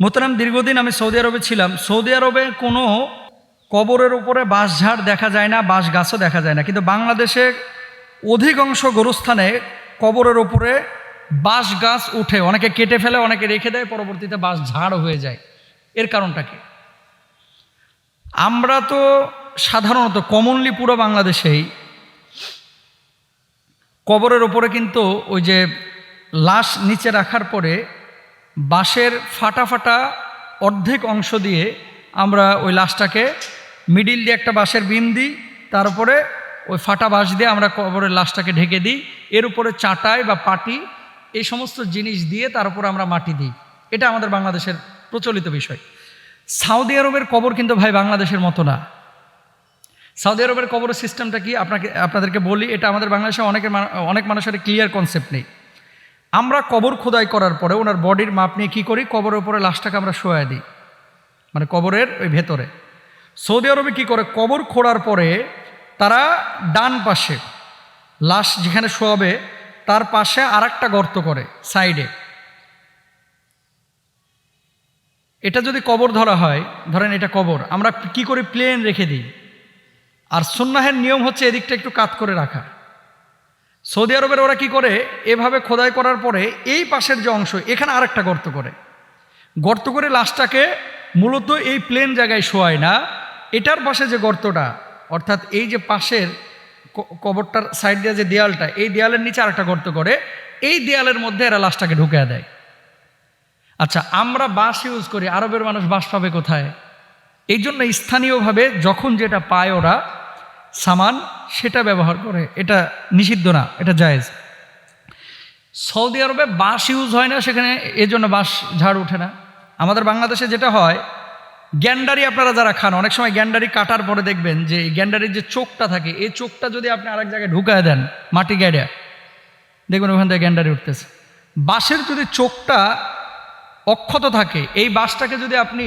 মোতারাম দীর্ঘদিন আমি সৌদি আরবে ছিলাম। সৌদি আরবে কোনো কবরের উপরে বাঁশঝাড় দেখা যায় না বাঁশ গাছও দেখা যায় না। কিন্তু বাংলাদেশে অধিকাংশ গোরস্থানে কবরের উপরে বাঁশ গাছ উঠে, অনেকে কেটে ফেলে, অনেকে রেখে দেয়, পরবর্তীতে বাঁশ ঝাড় হয়ে যায়। এর কারণটা কি? আমরা তো সাধারণত কমনলি পুরো বাংলাদেশেই কবরের ওপরে কিন্তু ওই যে লাশ নিচে রাখার পরে বাঁশের ফাটা ফাটা অর্ধেক অংশ দিয়ে আমরা ওই লাশটাকে মিডিল দিয়ে একটা বাঁশের বিম দিই তারপরে ওই ফাটা বাঁশ দিয়ে আমরা কবরের লাশটাকে ঢেকে দিই, এর উপরে চাটাই বা পাটি, এই সমস্ত জিনিস দিয়ে তার উপরে আমরা মাটি দিই। এটা আমাদের বাংলাদেশের প্রচলিত বিষয়। সৌদি আরবের কবর কিন্তু ভাই বাংলাদেশের মতো না। সৌদি আরবের কবরের সিস্টেমটা কি? আপনাকে, আপনাদেরকে বলি, এটা আমাদের বাংলাদেশে অনেকের অনেক মানুষের ক্লিয়ার কনসেপ্ট নেই। আমরা কবর খোদাই করার পরে ওনার বডির মাপ নিয়ে কী করি? কবরের উপরে লাশটাকে আমরা শোয়া দিই। মানে কবরের ওই ভেতরে। সৌদি আরবে কী করে? কবর খোঁড়ার পরে তারা ডান পাশে লাশ যেখানে শোয়াবে, তার পাশে আর গর্ত করে, সাইডে। এটা যদি কবর ধরা হয়, ধরেন এটা কবর, আমরা কি করে প্লেন রেখে দিই? আর সুন্নাহের নিয়ম হচ্ছে এদিকটা একটু কাত করে রাখা। সৌদি আরবের ওরা কি করে? এভাবে খোদাই করার পরে এই পাশের যে অংশ, এখানে আরেকটা গর্ত করে। গর্ত করে লাশটাকে মূলত এই প্লেন জায়গায় শোয়ায় না। এটার পাশে যে গর্তটা, অর্থাৎ এই যে পাশের কবরটার সাইড দিয়ে যে দেয়ালটা, এই দেয়ালের নিচে আরেকটা গর্ত করে। এই দেয়ালের মধ্যে এরা লাশটাকে ঢুকে দেয়। আচ্ছা আমরা বাঁশ ইউজ করি, আরবের মানুষ বাঁশ পাবে কোথায়? এই জন্য স্থানীয়ভাবে যখন যেটা পায় ওরা সামান সেটা ব্যবহার করে। এটা নিষিদ্ধ না, এটা জায়েজ। সৌদি আরবে বাঁশ ইউজ হয় না, সেখানে এর জন্য বাঁশ ঝাড় ওঠে না। আমাদের বাংলাদেশে যেটা হয়, গ্যান্ডারি আপনারা যারা খান, অনেক সময় গ্যান্ডারি কাটার পরে দেখবেন যে গ্যান্ডারির যে চোখটা থাকে, এই চোখটা যদি আপনি আরেক জায়গায় ঢুকায় দেন, মাটি গ্যাডে দেখবেন ওখান থেকে গ্যান্ডারি উঠতেছে। বাঁশের যদি চোখটা অক্ষত থাকে, এই বাঁশটাকে যদি আপনি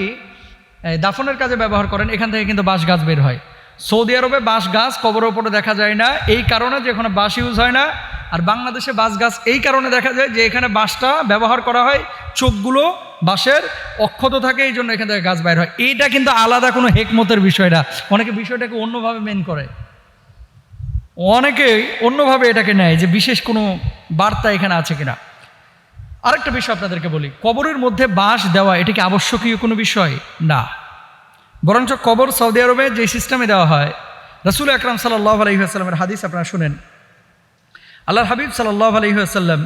দাফনের কাজে ব্যবহার করেন, এখান থেকে কিন্তু বাঁশ গাছ বের হয়। সৌদি আরবে বাঁশ গাছ কবরের ওপরে দেখা যায় না। এই কারণে যে এখানে বাঁশ ইউজ হয় না। আর বাংলাদেশে বাঁশ গাছ এই কারণে দেখা যায় যে এখানে বাঁশটা ব্যবহার করা হয়, চোখগুলো বাঁশের অক্ষত থাকে, এই জন্য এখান থেকে গাছ বাইর হয়। এইটা কিন্তু আলাদা কোনো হেকমতের বিষয় না। অনেকে বিষয়টাকে অন্যভাবে মেন করে। অনেকে অন্যভাবে এটাকে নেয় যে বিশেষ কোনো বার্তা এখানে আছে কিনা। আরেকটা বিষয় আপনাদেরকে বলি, কবরের মধ্যে বাঁশ দেওয়া, এটা কি আবশ্যকীয় কোনো বিষয়? না। বরঞ্চ কবর সৌদি আরবে যে সিস্টেমে দেওয়া হয়, রসুল আকরাম সাল্লাহ আলহিহাস্লামের হাদিস আপনারা শুনেন। আল্লাহর হাবিব সাল্লাহ আলহিহাস্লাম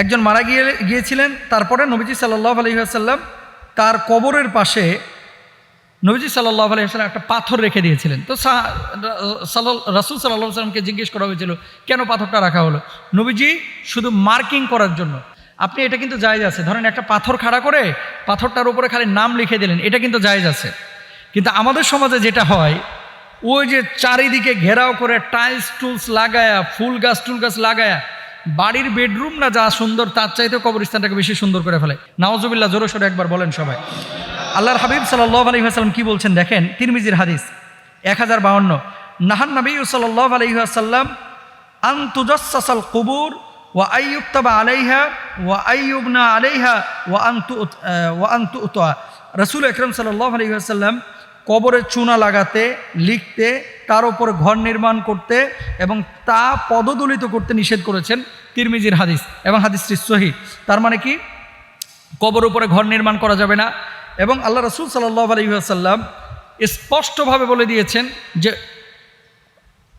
একজন মারা গিয়ে, গিয়েছিলেন, তারপরে নবীজি সাল্লাহ আলহিহাস্লাম তার কবরের পাশে নবীজি সাল্লাহ আলহিহাস্লাম একটা পাথর রেখে দিয়েছিলেন। তো রাসুল সাল্লাহ সাল্লামকে জিজ্ঞেস করা হয়েছিল, কেন পাথরটা রাখা হলো? নবীজি শুধু মার্কিং করার জন্য আপনি এটা কিন্তু জায়েজ আছে। ধরেন একটা পাথর খাড়া করে পাথরটার উপরে খালি নাম লিখে দিলেন, এটা কিন্তু জায়েজ আছে। কিন্তু আমাদের সমাজে যেটা হয়, ওই যে চারিদিকে ঘেরাও করে টাইলস টুলস লাগায়া, ফুল গাছ, টুল গাছ লাগায়া, বাড়ির বেডরুম না যা সুন্দর, তার চাইতে কবরস্থানটাকে বেশি সুন্দর করে ফেলে। নওয়াজুবিল্লাহ জোরে সোরে একবার বলেন সবাই। আল্লাহর হাবিব সাল্লাহ আলী আসাল্লাম কী বলছেন দেখেন? তিরমিজির হাদিস, এক হাজার বাউন্ন। নাহান নবী সাল্লাহ আলী আসাল্লাম আন্তুজাসাল কুবুর ওয়া আইয়ুক্তাবা আলাইহা ওয়া ওয়া ওয়া রসুল আকরম সাল্লাহ আলী আসাল্লাম কবরে চুনা লাগাতে, লিখতে, তার উপর ঘর নির্মাণ করতে এবং তা পদদলিত করতে নিষেধ করেছেন তিরমিজির হাদিস এবং হাদিসটি সহি। তার মানে কি? কবর উপরে ঘর নির্মাণ করা যাবে না এবং আল্লাহ রসুল সাল্লাহ আলহিহাসাল্লাম স্পষ্টভাবে বলে দিয়েছেন যে,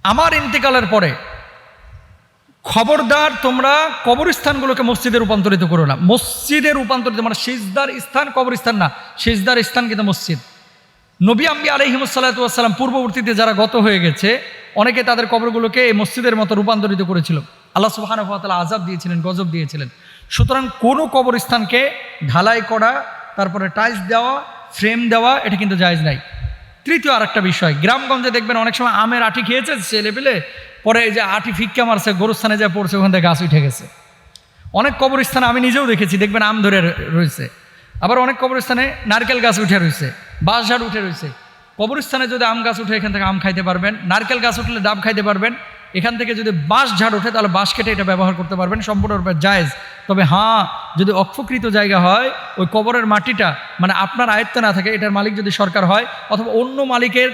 আমার ইন্তেকালের পরে খবরদার তোমরা কবরস্থানগুলোকে মসজিদে রূপান্তরিত করো না। মসজিদে রূপান্তরিত মানে সিজদার স্থান কবরস্থান না, সিজদার স্থান কিন্তু মসজিদ। নবী আম্বি আলহিমসাল্লাতাম পূর্ববর্তীতে যারা গত হয়ে গেছে, অনেকে তাদের কবরগুলোকে এই মসজিদের মতো রূপান্তরিত করেছিল। আল্লাহ সুবাহানুভাতালা আজাব দিয়েছিলেন, গজব দিয়েছিলেন। সুতরাং কোনো কবরস্থানকে ঢালাই করা, তারপরে টাইলস দেওয়া, ফ্রেম দেওয়া, এটা কিন্তু জায়জ নাই। তৃতীয় আরেকটা বিষয়, গ্রামগঞ্জে দেখবেন অনেক সময় আমের আটি খেয়েছে ছেলে পেলে পরে এই যে আটি ফিক্কা মারছে, গরুস্থানে যা পড়ছে, ওখান থেকে গাছ উঠে গেছে। অনেক কবরস্থানে আমি নিজেও দেখেছি, দেখবেন আম ধরে রয়েছে। আবার অনেক কবরস্থানে নারকেল গাছ উঠে রয়েছে বাঁশঝাড় উঠে রয়েছে। কবরস্থানে যদি আম গাছ উঠে, এখান থেকে আম খাইতে পারবেন। নারকেল গাছ উঠলে ডাব খাইতে পারবেন। এখান থেকে যদি বাঁশ ঝাড় ওঠে, তাহলে বাঁশ কেটে এটা ব্যবহার করতে পারবেন। সম্পূর্ণরূপে জায়েজ। তবে হ্যাঁ যদি অক্ষকৃত জায়গা হয়, ওই কবরের মাটিটা মানে আপনার আয়ত্ত না থাকে, এটার মালিক যদি সরকার হয়, অথবা অন্য মালিকের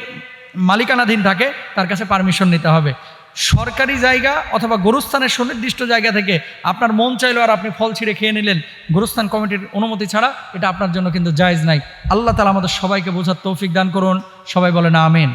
মালিকানাধীন থাকে, তার কাছে পারমিশন নিতে হবে। সরকারি জায়গা অথবা গোরস্থানের সুনির্দিষ্ট জায়গা থেকে আপনার মন চাইলো আর আপনি ফল ছিঁড়ে খেয়ে নিলেন, গোরস্থান কমিটির অনুমতি ছাড়া এটা আপনার জন্য কিন্তু জায়জ নাই। আল্লাহ তালা আমাদের সবাইকে বোঝার তৌফিক দান করুন। সবাই বলেন আমিন।